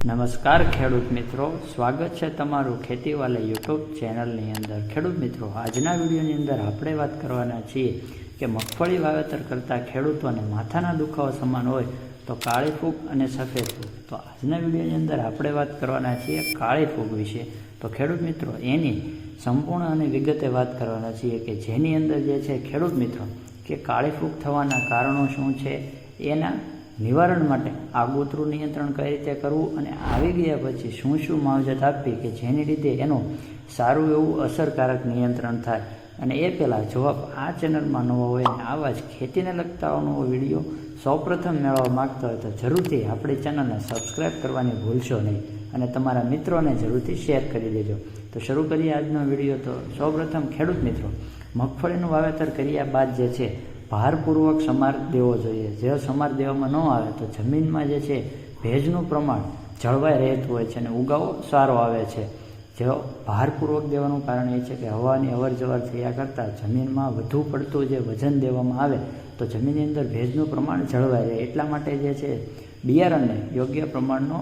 નમસ્કાર ખેડૂત મિત્રો, સ્વાગત છે તમારું ખેતીવાલા યુટ્યુબ ચેનલની અંદર. ખેડૂત મિત્રો, આજના વિડીયોની અંદર આપણે વાત કરવાના છીએ કે મગફળી વાવેતર કરતાં ખેડૂતોને માથાના દુખાવા સમાન હોય તો કાળી ફૂગ અને સફેદ ફૂગ. તો આજના વિડીયોની અંદર આપણે વાત કરવાના છીએ કાળી ફૂગ વિશે. તો ખેડૂત મિત્રો, એની સંપૂર્ણ અને વિગતે વાત કરવાના છીએ કે જેની અંદર જે છે, ખેડૂત મિત્રો, કે કાળી ફૂગ થવાના કારણો શું છે, એના નિવારણ માટે આગોતરું નિયંત્રણ કઈ રીતે કરવું અને આવી ગયા પછી શું શું માવજત આપવી કે જેની લીધે એનું સારું એવું અસરકારક નિયંત્રણ થાય? અને એ પહેલાં જો આપ આ ચેનલમાં નવો હોય અને આવા જ ખેતીને લગતા નવો વીડિયો સૌપ્રથમ મેળવવા માગતા હોય તો જરૂરથી આપણી ચેનલને સબસ્ક્રાઈબ કરવાની ભૂલશો નહીં અને તમારા મિત્રોને જરૂરથી શેર કરી દેજો. તો શરૂ કરીએ આજનો વીડિયો. તો સૌપ્રથમ ખેડૂત મિત્રો, મગફળીનું વાવેતર કર્યા બાદ જે છે ભારપૂર્વક સમાર દેવો જોઈએ. જે સમાર દેવામાં ન આવે તો જમીનમાં જે છે ભેજનું પ્રમાણ જળવાઈ રહેતું હોય છે અને ઉગાવો સારો આવે છે. જે ભારપૂર્વક દેવાનું કારણ એ છે કે હવાની અવર જવર થયા કરતાં જમીનમાં વધુ પડતું જે વજન દેવામાં આવે તો જમીનની અંદર ભેજનું પ્રમાણ જળવાઈ રહે. એટલા માટે જે છે બિયારણને યોગ્ય પ્રમાણનો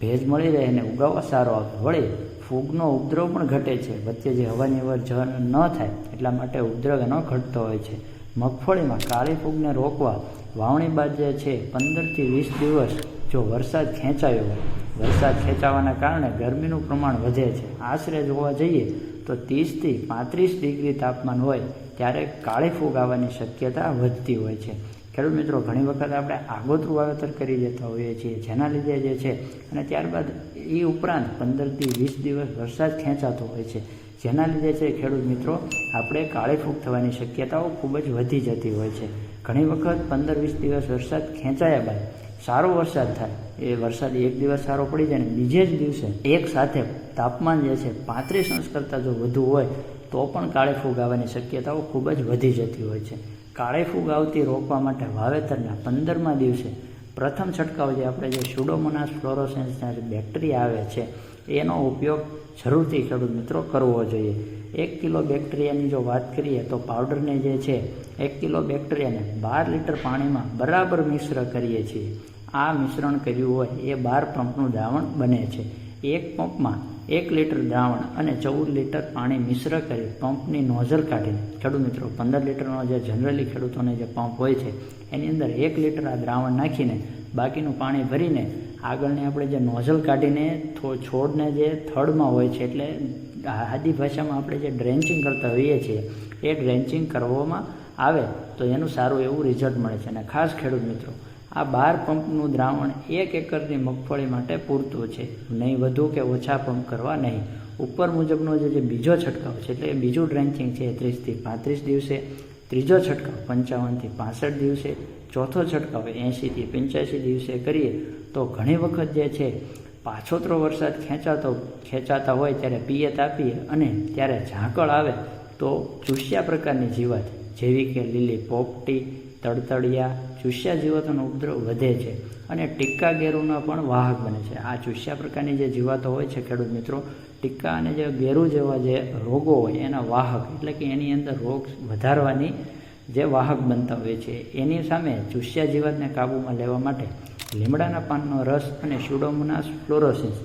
ભેજ મળી રહે અને ઉગાવો સારો આવે. વળી ફૂગનો ઉપદ્રવ પણ ઘટે છે. વચ્ચે જે હવાની અવર જવર ન થાય એટલા માટે ઉપદ્રવ એનો ઘટતો હોય છે. મગફળીમાં કાળી ફૂગને રોકવા વાવણી બાદ જે છે પંદરથી વીસ દિવસ જો વરસાદ ખેંચાયો હોય. વરસાદ ખેંચાવાના કારણે ગરમીનું પ્રમાણ વધે છે. આશરે જોવા જઈએ તો ત્રીસથી પાંત્રીસ ડિગ્રી તાપમાન હોય ત્યારે કાળી ફૂગ આવવાની શક્યતા વધતી હોય છે. ખેડૂત મિત્રો, ઘણી વખત આપણે આગોતરું વાવેતર કરી દેતા હોઈએ છીએ, જેના લીધે જે છે અને ત્યારબાદ એ ઉપરાંત પંદરથી વીસ દિવસ વરસાદ ખેંચાતો હોય છે. જેના લીધે છે ખેડૂત મિત્રો, આપણે કાળી ફૂગ થવાની શક્યતાઓ ખૂબ જ વધી જતી હોય છે. ઘણી વખત પંદર વીસ દિવસ વરસાદ ખેંચાયા બાદ સારો વરસાદ થાય. એ વરસાદ એક દિવસ સારો પડી જાય ને બીજે જ દિવસે એક સાથે તાપમાન જે છે પાંત્રીસ અંશ કરતાં જો વધુ હોય, તો પણ કાળી ફૂગ આવવાની શક્યતાઓ ખૂબ જ વધી જતી હોય છે. કાળી ફૂગ આવતી રોકવા માટે વાવેતરના પંદરમા દિવસે પ્રથમ છંટકાવ જે આપણે જે સ્યુડોમોનાસ ફ્લોરોસેન્સના જે બેક્ટેરિયા આવે છે, એનો ઉપયોગ જરૂરથી ખેડૂત મિત્રો કરવો જોઈએ. એક કિલો બેક્ટેરિયાની જો વાત કરીએ તો પાવડરને જે છે, એક કિલો બેક્ટેરિયાને બાર લીટર પાણીમાં બરાબર મિશ્ર કરીએ છીએ. આ મિશ્રણ કર્યું હોય એ બાર પંપનું દ્રાવણ બને છે. એક પંપમાં એક લીટર દ્રાવણ અને ચૌદ લીટર પાણી મિશ્ર કરી પંપની નોઝલ કાઢીને, ખેડૂત મિત્રો, પંદર લીટરનો જે જનરલી ખેડૂતોને જે પંપ હોય છે, એની અંદર એક લીટર આ દ્રાવણ નાખીને, બાકીનું પાણી ભરીને, આગળની આપણે જે નોઝલ કાઢીને છોડને જે થડમાં હોય છે, એટલે આદિ ભાષામાં આપણે જે ડ્રેન્ચિંગ કરતા હોઈએ છીએ, એ ડ્રેન્ચિંગ કરવામાં આવે, તો એનું સારું એવું રિઝલ્ટ મળે છે. અને ખાસ ખેડૂત મિત્રો આ બાર પંપનું દ્રાવણ એક એકરની મગફળી માટે પૂરતું છે. નહીં વધુ કે ઓછા પંપ કરવા નહીં. ઉપર મુજબનો જે બીજો છંટકાવ છે, એટલે બીજું ડ્રેન્ચિંગ છે ત્રીસથી પાંત્રીસ દિવસે. ત્રીજો છંટકાવ પંચાવનથી પાસઠ દિવસે. ચોથો છંટકાવ એંશીથી પંચ્યાસી દિવસે કરીએ તો ઘણી વખત જે છે, પાછોતરો વરસાદ ખેંચાતો ખેંચાતા હોય ત્યારે પિયત આપીએ અને ત્યારે ઝાકળ આવે તો ચૂસ્યા પ્રકારની જીવાત, જેવી કે લીલી પોપટી તડતડિયા ચૂસ્યા જીવાતોનો ઉપદ્રવ વધે છે અને ટીક્કા ગેરુના પણ વાહક બને છે. આ ચૂસ્યા પ્રકારની જે જીવાતો હોય છે ખેડૂત મિત્રો, ટીક્કા અને જે ગેરુ જેવા જે રોગો હોય એના વાહક, એટલે કે એની અંદર રોગ વધારવાની જે વાહક બનતા હોય છે, એની સામે ચૂસ્યા જીવાતને કાબૂમાં લેવા માટે લીમડાના પાનનો રસ અને સ્યુડોમોનાસ ફ્લોરોસિસ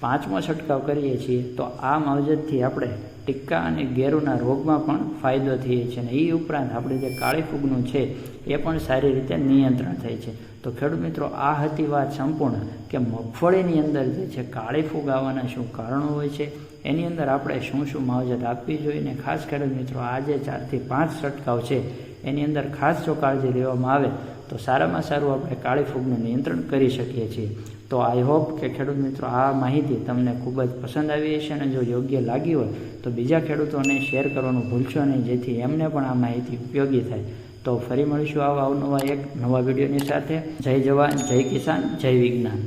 પાંચમો છંટકાવ કરીએ છીએ. તો આ માવજતથી આપણે ટીક્કા અને ગેરુના રોગમાં પણ ફાયદો થઈએ છે અને એ ઉપરાંત આપણે જે કાળી ફૂગનું છે, એ પણ સારી રીતે નિયંત્રણ થાય છે. તો ખેડૂત મિત્રો, આ હતી વાત સંપૂર્ણ કે મગફળીની અંદર જે છે કાળી ફૂગ આવવાના શું કારણો હોય છે? એની અંદર આપણે શું શું માવજત આપવી જોઈએ અને ખાસ ખેડૂત મિત્રો, આ જે ચારથી પાંચ છંટકાવ છે, એની અંદર ખાસ જો કાળજી લેવામાં આવે, તો સારામાં સારું આપણે કાળી ફૂગનું નિયંત્રણ કરી શકીએ છીએ. તો આઈ હોપ કે ખેડૂત મિત્રો આ માહિતી તમને ખૂબ જ પસંદ આવી હશે અને જો યોગ્ય લાગી હોય તો બીજા ખેડૂતોને શેર કરવાનું ભૂલશો નહીં, જેથી એમને પણ આ માહિતી ઉપયોગી થાય. તો ફરી મળીશું આવા અવનવા એક નવા વિડીયોની સાથે. જય જવાન, જય કિસાન, જય વિજ્ઞાન.